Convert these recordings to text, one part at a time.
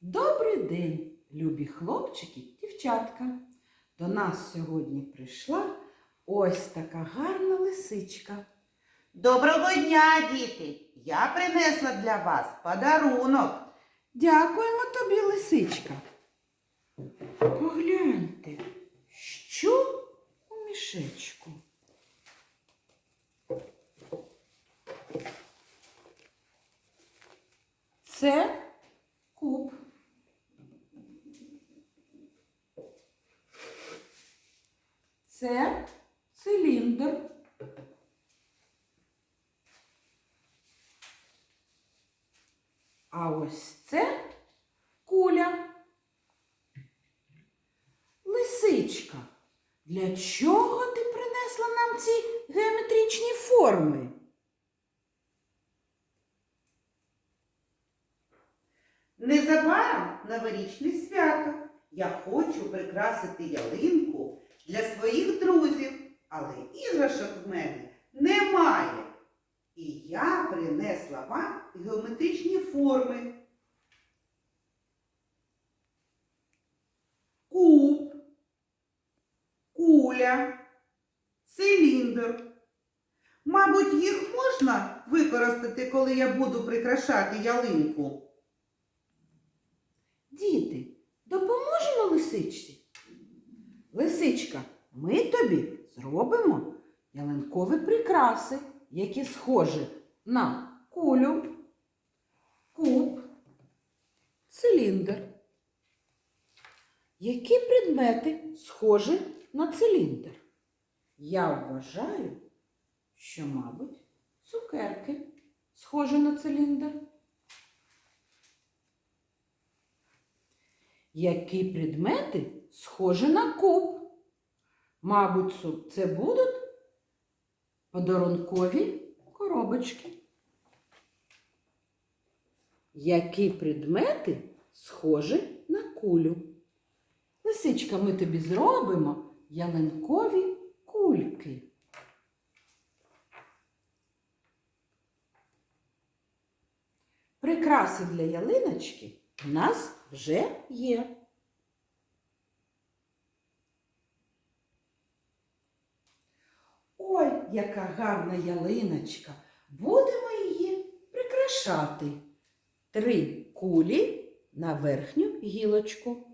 Добрий день, любі хлопчики, дівчатка. До нас сьогодні прийшла ось така гарна лисичка. Доброго дня, діти! Я принесла для вас подарунок. Дякуємо тобі, лисичка. Погляньте, що у мішечку. Це куб. Це циліндр. А ось це куля. Лисичка, для чого ти принесла нам ці геометричні форми? Незабаром новорічне свято. Я хочу прикрасити ялинку для своїх друзів, але іграшок в мене немає. І я принесла вам геометричні форми. Куб, куля, циліндр. Мабуть, їх можна використати, коли я буду прикрашати ялинку. Діти, допоможемо лисичці? Лисичка, ми тобі зробимо ялинкові прикраси, які схожі на кулю, куб, циліндр. Які предмети схожі на циліндр? Я вважаю, що, мабуть, цукерки схожі на циліндр. Які предмети схожі на куб? Мабуть, це будуть подарункові коробочки. Які предмети схожі на кулю? Лисичка, ми тобі зробимо ялинкові кульки. Прикраси для ялиночки у нас вже є. Яка гарна ялиночка. Будемо її прикрашати. Три кулі на верхню гілочку.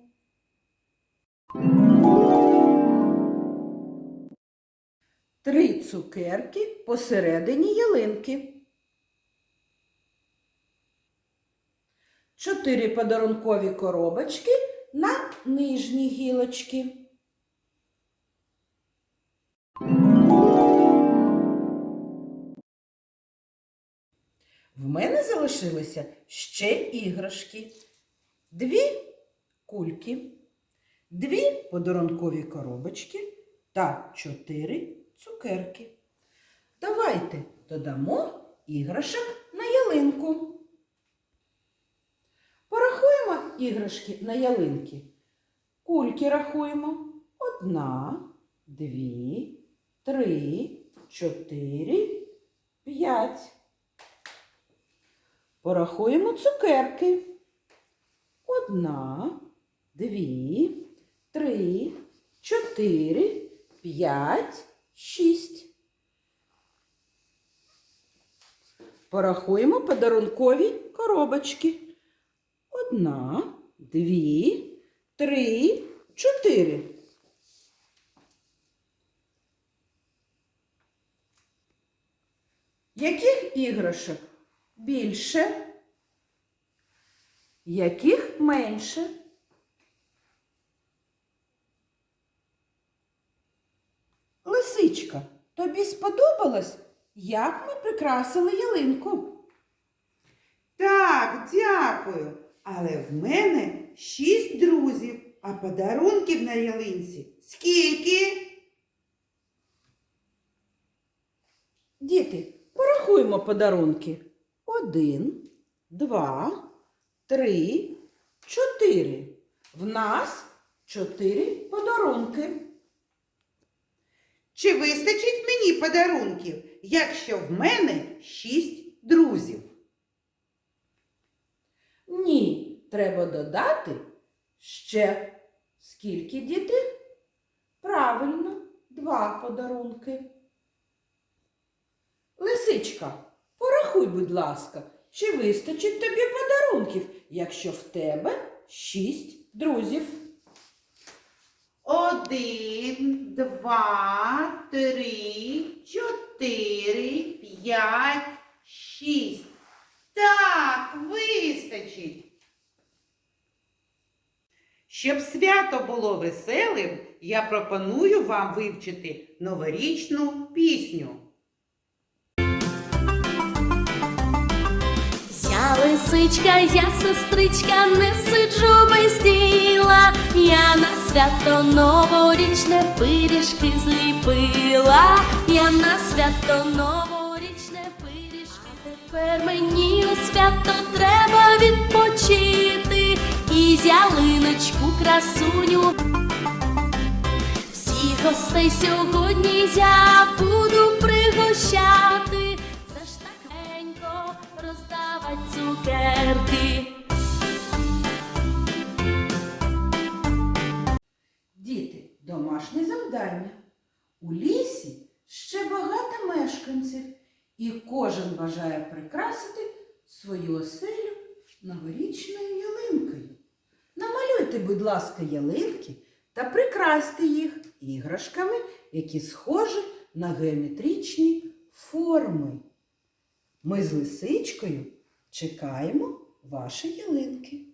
Три цукерки посередині ялинки. Чотири подарункові коробочки на нижній гілочці. В мене залишилися ще іграшки. Дві кульки, дві подарункові коробочки та чотири цукерки. Давайте додамо іграшок на ялинку. Порахуємо іграшки на ялинки. Кульки рахуємо. Одна, дві, три, чотири, п'ять. Порахуємо цукерки. Одна, дві, три, чотири, п'ять, шість. Порахуємо подарункові коробочки. Одна, дві, три, чотири. Яких іграшок більше? Яких менше? Лисичка, тобі сподобалось, як ми прикрасили ялинку? Так, дякую. Але в мене шість друзів, а подарунків на ялинці скільки? Діти, порахуємо подарунки. Один, два, три, чотири. В нас чотири подарунки. Чи вистачить мені подарунків, якщо в мене шість друзів? Ні, треба додати ще скільки діти? Правильно, два подарунки. Лисичка, порахуй, будь ласка, чи вистачить тобі подарунків, якщо в тебе шість друзів. Один, два, три, чотири, п'ять, шість. Так, вистачить. Щоб свято було веселим, я пропоную вам вивчити новорічну пісню. Лисичка, я сестричка, не сиджу без діла. Я на свято новорічне пиріжки зліпила. Я на свято новорічне пиріжки. Тепер мені у свято треба відпочити. І з ялиночку красуню. Всіх гостей сьогодні я буду пригощати. Завдання. У лісі ще багато мешканців, і кожен бажає прикрасити свою оселю новорічною ялинкою. Намалюйте, будь ласка, ялинки та прикрасьте їх іграшками, які схожі на геометричні форми. Ми з лисичкою чекаємо ваші ялинки.